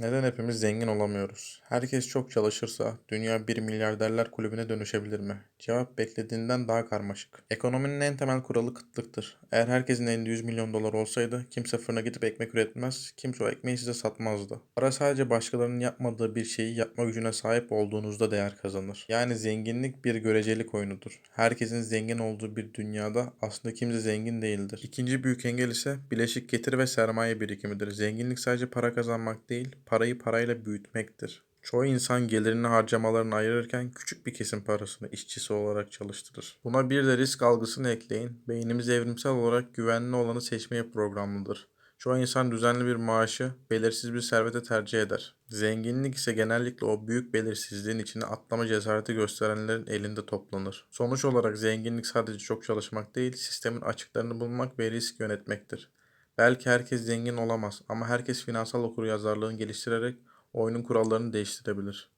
Neden hepimiz zengin olamıyoruz? Herkes çok çalışırsa dünya bir milyarderler kulübüne dönüşebilir mi? Cevap beklediğinden daha karmaşık. Ekonominin en temel kuralı kıtlıktır. Eğer herkesin elinde 100 milyon dolar olsaydı kimse fırına gidip ekmek üretmez, kimse o ekmeği size satmazdı. Para sadece başkalarının yapmadığı bir şeyi yapma gücüne sahip olduğunuzda değer kazanır. Yani zenginlik bir görecelik oyunudur. Herkesin zengin olduğu bir dünyada aslında kimse zengin değildir. İkinci büyük engel ise bileşik getiri ve sermaye birikimidir. Zenginlik sadece para kazanmak değil, parayı parayla büyütmektir. Çoğu insan gelirini harcamalarını ayırırken küçük bir kesim parasını işçisi olarak çalıştırır. Buna bir de risk algısını ekleyin. Beynimiz evrimsel olarak güvenli olanı seçmeye programlıdır. Çoğu insan düzenli bir maaşı belirsiz bir servete tercih eder. Zenginlik ise genellikle o büyük belirsizliğin içine atlama cesareti gösterenlerin elinde toplanır. Sonuç olarak zenginlik sadece çok çalışmak değil, sistemin açıklarını bulmak ve risk yönetmektir. Belki herkes zengin olamaz ama herkes finansal okuryazarlığını geliştirerek oyunun kurallarını değiştirebilir.